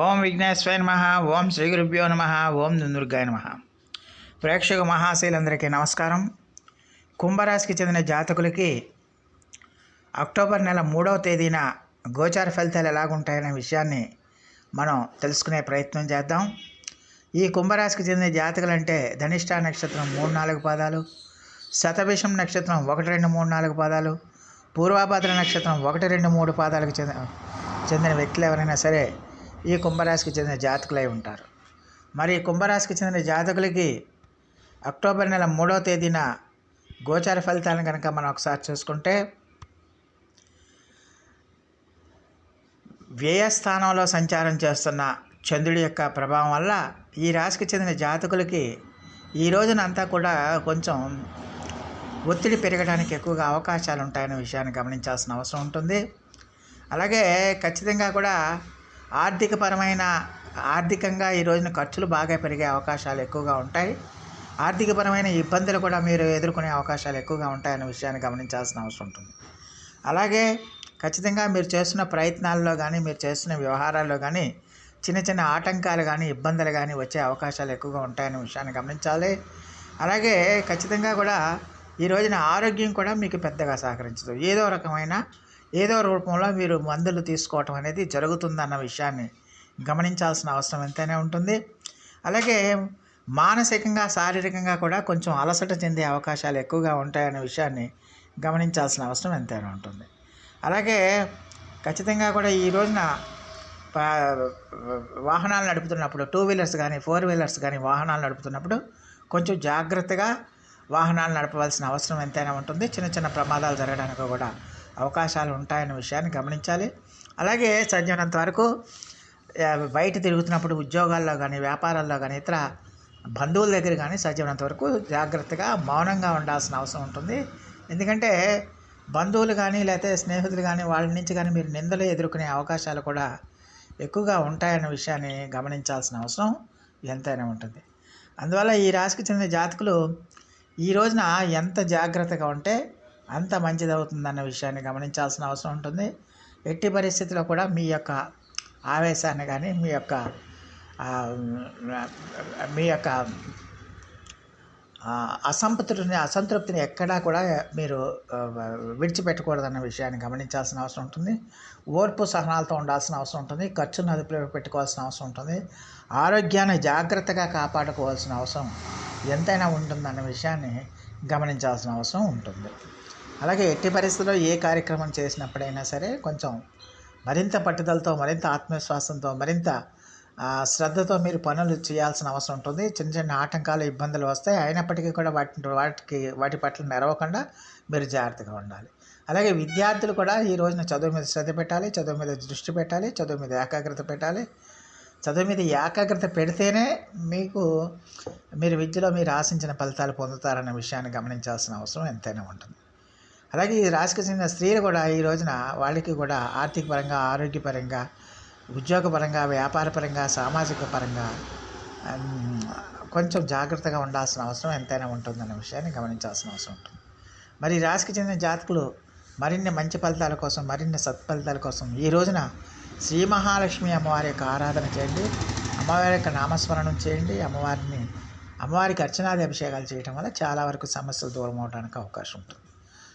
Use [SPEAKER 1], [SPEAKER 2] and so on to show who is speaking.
[SPEAKER 1] ఓం విఘ్నేశ్వర నమ ఓం శ్రీ గురుభ్యో నమ ఓం దుందుర్గాయ నమ. ప్రేక్షక మహాశైలందరికీ నమస్కారం. కుంభరాశికి చెందిన జాతకులకి అక్టోబర్ నెల మూడవ తేదీన గోచార ఫలితాలు ఎలాగుంటాయనే విషయాన్ని మనం తెలుసుకునే ప్రయత్నం చేద్దాం. ఈ కుంభరాశికి చెందిన జాతకులు అంటే ధనిష్ట నక్షత్రం మూడు నాలుగు పాదాలు శతభిషం నక్షత్రం ఒకటి రెండు మూడు నాలుగు పాదాలు పూర్వాభాద్ర నక్షత్రం ఒకటి రెండు మూడు పాదాలకు చెందిన చెందిన వ్యక్తులు ఎవరైనా సరే ఈ కుంభరాశికి చెందిన జాతకులై ఉంటారు. మరి కుంభరాశికి చెందిన జాతకులకి అక్టోబర్ నెల మూడవ తేదీన గోచార ఫలితాలను కనుక మనం ఒకసారి చూసుకుంటే వ్యయస్థానంలో సంచారం చేస్తున్న చంద్రుడి యొక్క ప్రభావం వల్ల ఈ రాశికి చెందిన జాతకులకి ఈ రోజున అంతా కూడా కొంచెం ఒత్తిడి పెరగడానికి ఎక్కువగా అవకాశాలు ఉంటాయనే విషయాన్ని గమనించాల్సిన అవసరం ఉంటుంది. అలాగే ఖచ్చితంగా కూడా ఆర్థికపరమైన ఆర్థికంగా ఈ రోజున ఖర్చులు బాగా పెరిగే అవకాశాలు ఎక్కువగా ఉంటాయి. ఆర్థికపరమైన ఇబ్బందులు కూడా మీరు ఎదుర్కొనే అవకాశాలు ఎక్కువగా ఉంటాయనే విషయాన్ని గమనించాల్సిన అవసరం ఉంటుంది. అలాగే ఖచ్చితంగా మీరు చేస్తున్న ప్రయత్నాల్లో కానీ మీరు చేస్తున్న వ్యవహారాల్లో కానీ చిన్న చిన్న ఆటంకాలు కానీ ఇబ్బందులు కానీ వచ్చే అవకాశాలు ఎక్కువగా ఉంటాయనే విషయాన్ని గమనించాలి. అలాగే ఖచ్చితంగా కూడా ఈ రోజున ఆరోగ్యం కూడా మీకు పెద్దగా సహకరించదు. ఏదో రకమైన ఏదో రూపంలో మీరు మందులు తీసుకోవటం అనేది జరుగుతుందన్న విషయాన్ని గమనించాల్సిన అవసరం ఎంతైనా ఉంటుంది. అలాగే మానసికంగా శారీరకంగా కూడా కొంచెం అలసట చెందే అవకాశాలు ఎక్కువగా ఉంటాయనే విషయాన్ని గమనించాల్సిన అవసరం ఎంతైనా ఉంటుంది. అలాగే ఖచ్చితంగా కూడా ఈ రోజున వాహనాలు నడుపుతున్నప్పుడు టూ వీలర్స్ కానీ ఫోర్ వీలర్స్ కానీ వాహనాలు నడుపుతున్నప్పుడు కొంచెం జాగ్రత్తగా వాహనాలు నడపవలసిన అవసరం ఎంతైనా ఉంటుంది. చిన్న చిన్న ప్రమాదాలు జరగడానికి కూడా అవకాశాలు ఉంటాయన్న విషయాన్ని గమనించాలి. అలాగే సాధ్యమైనంత వరకు బయట తిరుగుతున్నప్పుడు ఉద్యోగాల్లో కానీ వ్యాపారాల్లో కానీ ఇతర బంధువుల దగ్గర కానీ సాధ్యమైనంత వరకు జాగ్రత్తగా మౌనంగా ఉండాల్సిన అవసరం ఉంటుంది. ఎందుకంటే బంధువులు కానీ లేకపోతే స్నేహితులు కానీ వాళ్ళ నుంచి కానీ మీరు నిందలు ఎదుర్కొనే అవకాశాలు కూడా ఎక్కువగా ఉంటాయన్న విషయాన్ని గమనించాల్సిన అవసరం ఎంతైనా ఉంటుంది. అందువల్ల ఈ రాశికి చెందిన జాతకులు ఈ రోజున ఎంత జాగ్రత్తగా ఉంటే అంత మంచిది అవుతుందన్న విషయాన్ని గమనించాల్సిన అవసరం ఉంటుంది. ఎట్టి పరిస్థితిలో కూడా మీ యొక్క ఆవేశాన్ని కానీ మీ యొక్క మీ యొక్క అసంతృప్తిని అసంతృప్తిని ఎక్కడా కూడా మీరు విడిచిపెట్టకూడదన్న విషయాన్ని గమనించాల్సిన అవసరం ఉంటుంది. ఓర్పు సహనాలతో ఉండాల్సిన అవసరం ఉంటుంది. ఖర్చును అదుపులో పెట్టుకోవాల్సిన అవసరం ఉంటుంది. ఆరోగ్యాన్ని జాగ్రత్తగా కాపాడుకోవాల్సిన అవసరం ఎంతైనా ఉంటుందన్న విషయాన్ని గమనించాల్సిన అవసరం ఉంటుంది. అలాగే ఎట్టి పరిస్థితుల్లో ఏ కార్యక్రమం చేసినప్పుడైనా సరే కొంచెం మరింత పట్టుదలతో మరింత ఆత్మవిశ్వాసంతో మరింత శ్రద్ధతో మీరు పనులు చేయాల్సిన అవసరం ఉంటుంది. చిన్న చిన్న ఆటంకాలు ఇబ్బందులు వస్తాయి. అయినప్పటికీ కూడా వాటి వాటికి వాటి పట్ల నెరవకుండా మీరు జాగ్రత్తగా ఉండాలి. అలాగే విద్యార్థులు కూడా ఈ రోజున చదువు మీద శ్రద్ధ పెట్టాలి చదువు మీద దృష్టి పెట్టాలి చదువు మీద ఏకాగ్రత పెట్టాలి. చదువు మీద ఏకాగ్రత పెడితేనే మీకు మీరు విద్యలో మీరు ఆశించిన ఫలితాలు పొందుతారన్న విషయాన్ని గమనించాల్సిన అవసరం ఎంతైనా ఉంటుంది. అలాగే ఈ రాశికి చెందిన స్త్రీలు కూడా ఈ రోజున వాళ్ళకి కూడా ఆర్థిక పరంగా ఆరోగ్యపరంగా ఉద్యోగపరంగా వ్యాపారపరంగా సామాజిక పరంగా కొంచెం జాగ్రత్తగా ఉండాల్సిన అవసరం ఎంతైనా ఉంటుందన్న విషయాన్ని గమనించాల్సిన అవసరం ఉంటుంది. మరి రాశికి చెందిన జాతకులు మరిన్ని మంచి ఫలితాల కోసం మరిన్ని సత్ఫలితాల కోసం ఈ రోజున శ్రీ మహాలక్ష్మి అమ్మవారి యొక్క ఆరాధన చేయండి. అమ్మవారి యొక్క నామస్మరణం చేయండి. అమ్మవారిని అమ్మవారికి అర్చనాది అభిషేకాలు చేయటం వల్ల చాలా వరకు సమస్యలు దూరం అవడానికి అవకాశం ఉంటుంది.